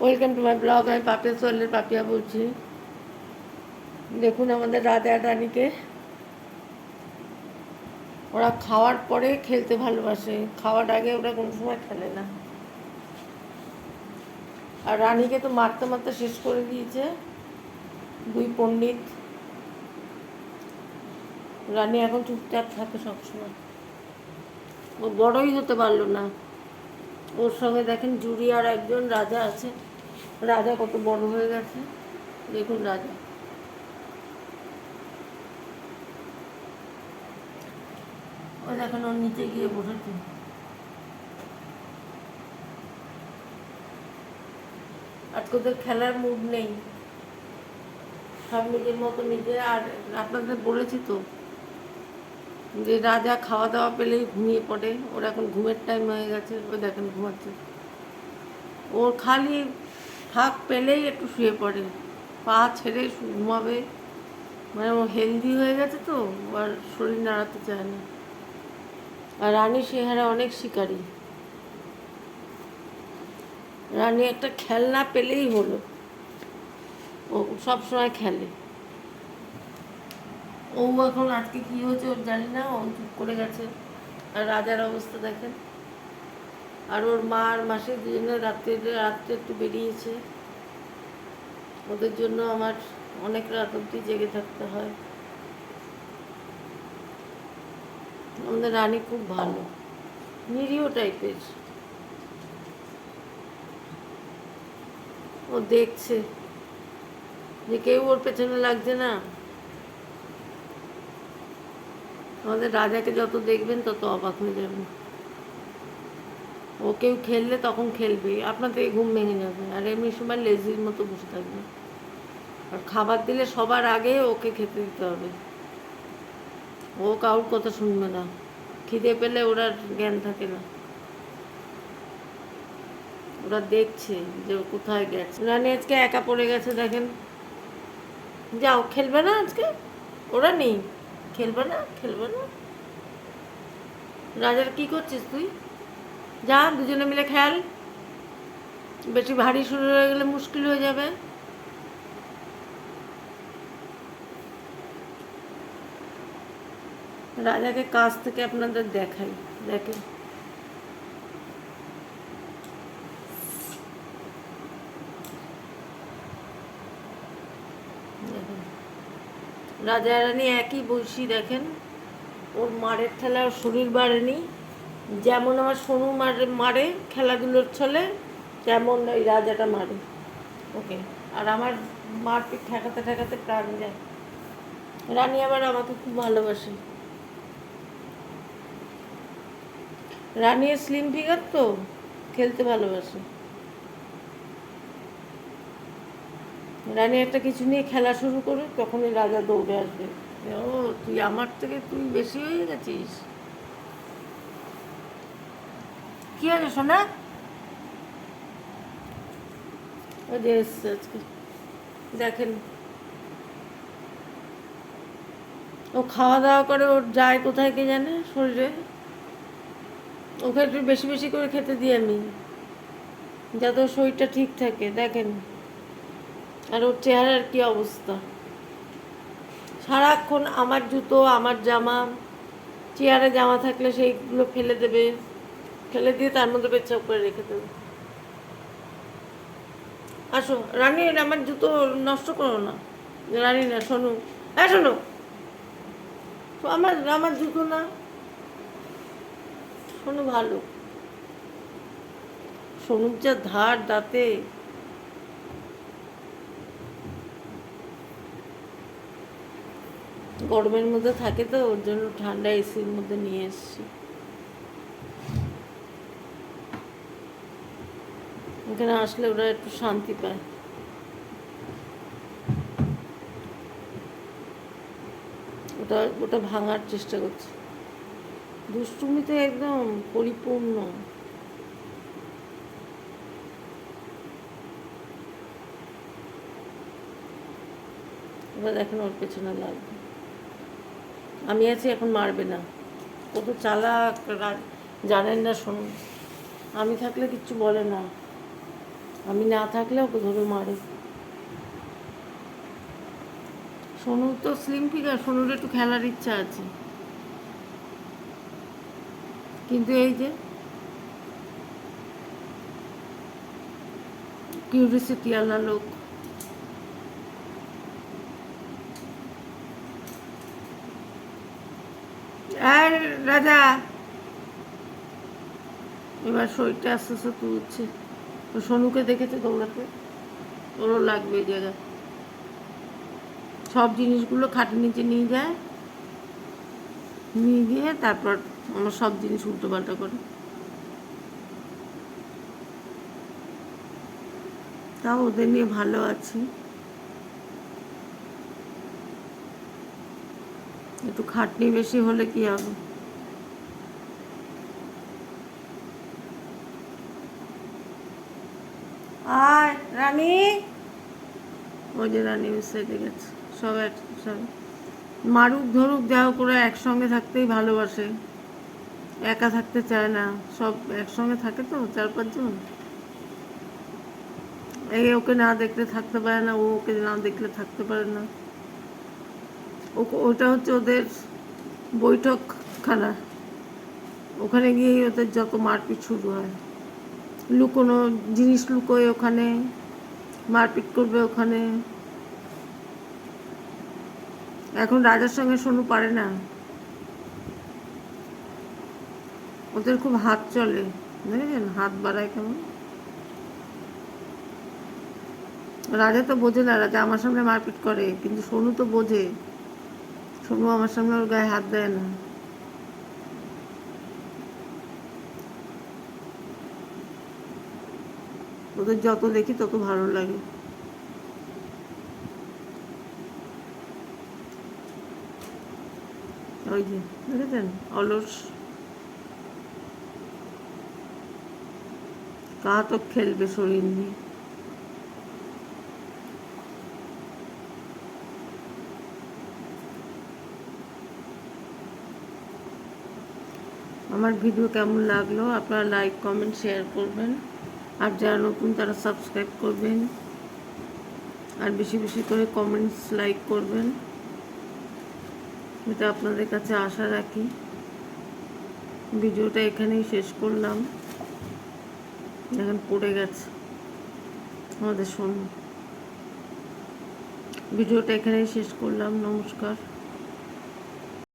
Welcome to my blog, আমি পাপিয়া সোয়ালের পাপিয়া বলছি। দেখুন আমাদের রাজা রানীকে। ওরা খাওয়ার পরে খেলতে ভালোবাসে। খাওয়ার আগে ওরা কোনো সময় খেলে না। আর রানীকে তো মারতে মারতে শেষ করে দিয়েছে। দুই পণ্ডিত। রানী এখন চুপচাপ থাকে সবসময়। ও বড়ই হতে পারল না। ওর সঙ্গে দেখেন জুরি আর একজন রাজা আছে। রাজা কত বড় হয়ে গেছে। দেখুন রাজা। ও দেখেন, ওর নিচে গিয়ে বসেছে। আজকে ওদের খেলার মুড নেই। সব নিজের মতো নিজে, আর আপনাদের বলেছি তো, যে রাজা খাওয়া দাওয়া পেলেই ঘুমিয়ে পড়ে। ওর এখন ঘুমের টাইম হয়ে গেছে ওই দেখেন ঘুমাচ্ছে। ওর খালি ফাঁক পেলেই একটু শুয়ে পড়ে। পা ছেড়ে ঘুমাবে। মানে হেলদি হয়ে গেছে তো, আর শরীর নাড়াতে চায় না। আর রানী সেহারা অনেক শিকারী। রানী একটা খেলনা পেলেই হলো। ও সব সময় খেলে। ও এখন আজকে কি হয়েছে ওর জানি না, ও চুপ করে গেছে। আর রাজার অবস্থা দেখেন। আর ওর মা আর মাসে দুজনে রাত্রে রাত্রে একটু বেরিয়েছে। ওদের জন্য আমার অনেক রাত অব্দি জেগে থাকতে হয়। আমাদের রানী খুব ভালো, নিরীহ টাইপের। ও দেখছে যে কেউ ওর পেছনে লাগছে না। আমাদের রাজাকে যত দেখবেন তত অবাক হয়ে যাবেন। ও কেউ খেললে তখন খেলবে আপনার থেকে ঘুম ভেঙে যাবে। আর এমনি সময় লেজির মতো বসে থাকবে। আর খাবার দিলে সবার আগে ওকে খেতে দিতে হবে। ও কারোর কথা শুনবে না। খিদে পেলে ওরা জ্ঞান থাকে না। ওরা দেখছে যে কোথায় গেছে। রানী আজকে একা পড়ে গেছে দেখেন। যাও, খেলবে না আজকে? ওরা নেই। খেলবে না খেলবে না। রাজার কি করছিস তুই? যা দুজনে মিলে খেল। বেশি ভারী শুরু হয়ে গেলে মুশকিল হয়ে যাবে। রাজাকে কাছ থেকে আপনাদের দেখাই দেখেন রাজা রানী একই বসি দেখেন। ওর মারের ঠেলা ওর শরীর বাড়েনি। যেমন আমার সোনু মারে মারে, খেলাধুলোর ছলে, তেমন ওই রাজাটা মারে। ওকে, আর আমার মারপিট ঠেকাতে ঠেকাতে প্রাণ যায়। রানী আবার আমাকে খুব ভালোবাসে। রানী স্লিম ফিগার তো, খেলতে ভালোবাসে। রানী একটা কিছু নিয়ে খেলা শুরু করে, তখনই রাজা দৌড়ে আসবে। ও, তুই আমার থেকে তুই বেশি হয়ে গেছিস? কি আছে সোনা? এসছে আজকে। দেখেন। ও খাওয়া দাওয়া করে ওর যায় কোথায় কে জানে শরীরে। ওকে একটু বেশি বেশি করে খেতে দিই আমি, যাতে ওর শরীরটা ঠিক থাকে। দেখেন। আর ওর চেহারার কি অবস্থা। সারাক্ষণ আমার জুতো, আমার জামা, চেয়ারে জামা থাকলে সেইগুলো ফেলে দেবে। ফেলে দিয়ে তার মধ্যে পেচ্ছাপ করে রেখে দেবে। আসো, রানী আমার জুতো নষ্ট করো না। রানী, না, শোনো। হ্যাঁ শোনো। আমার আমার জুতো না। শোনো ভালো। সোনুর যা ধার দাঁতে। গরমের মধ্যে থাকে তো, ওর জন্য ঠান্ডা এসির মধ্যে নিয়ে এসছি। এখানে আসলে ওরা একটু শান্তি পায়। ওটা ওটা ভাঙার চেষ্টা করছে। দুষ্টুমিতে একদম পরিপূর্ণ। এবার দেখেন ওর পেছনে লাগবে আমি আছি, এখন মারবে না। কত চালাক জানেন না, শুনুন। আমি থাকলে কিচ্ছু বলে না। আমি না থাকলে ওকে ধরে মারে। সোনু তো স্লিম ফিগার সোনুর একটু খেলার ইচ্ছা আছে। কিন্তু এই যে কিউরিসিটি লোক। রাজা, এবার শরীরটা আস্তে আস্তে তুলছে। তো সোনুকে দেখেছে দৌড়াতে ওরও লাগবে এই জায়গা সব জিনিসগুলো খাটের নিচে নিয়ে যায়, নিয়ে গিয়ে তারপর আমার সব জিনিস উল্টো পাল্টা করে। তাও ওদের নিয়ে ভালো আছি। একটু খাটনি বেশি হলে কি হবে? আয় রানী? ওই যে রানী সাইডে গেছে। সব এক সব। মারুক ধরুক যা হোক ওরা একসঙ্গে থাকতেই ভালোবাসে। একা থাকতে চায় না। সব একসঙ্গে থাকে তো, চার পাঁচজন। এই ওকে না দেখলে থাকতে পারে না, ও ওকে না দেখলে থাকতে পারে না। ওটা হচ্ছে ওদের বৈঠকখানা। ওখানে গিয়েই ওদের যত মারপিট শুরু হয়। লুকোনো জিনিস লুকোয় ওখানে, মারপিট করবে ওখানে। এখন রাজার সঙ্গে সোনু পারে না। ওদের খুব হাত চলে, দেখেছেন? হাত বাড়ায় কেমন? রাজা তো বোঝে না, রাজা আমার সামনে মারপিট করে, কিন্তু সোনু তো বোঝে। সোনু আমার সামনে ওর গায়ে হাত দেয় না। ওদের যত দেখি তত ভালো লাগে। ওই যে, দেখেছেন? অলস। কাহা তো খেলবে শরীর নিয়ে? আমার ভিডিও কেমন লাগল? আপনারা লাইক কমেন্ট শেয়ার করবেন। আর যারা নতুন, তারা সাবস্ক্রাইব করবেন। আর বেশি বেশি করে কমেন্টস লাইক করবেন। এটা আপনাদের কাছে আশা রাখি। ভিডিওটা এখানেই শেষ করলাম। এখন পড়ে গেছে আমাদের শোন ভিডিওটা এখানেই শেষ করলাম। নমস্কার।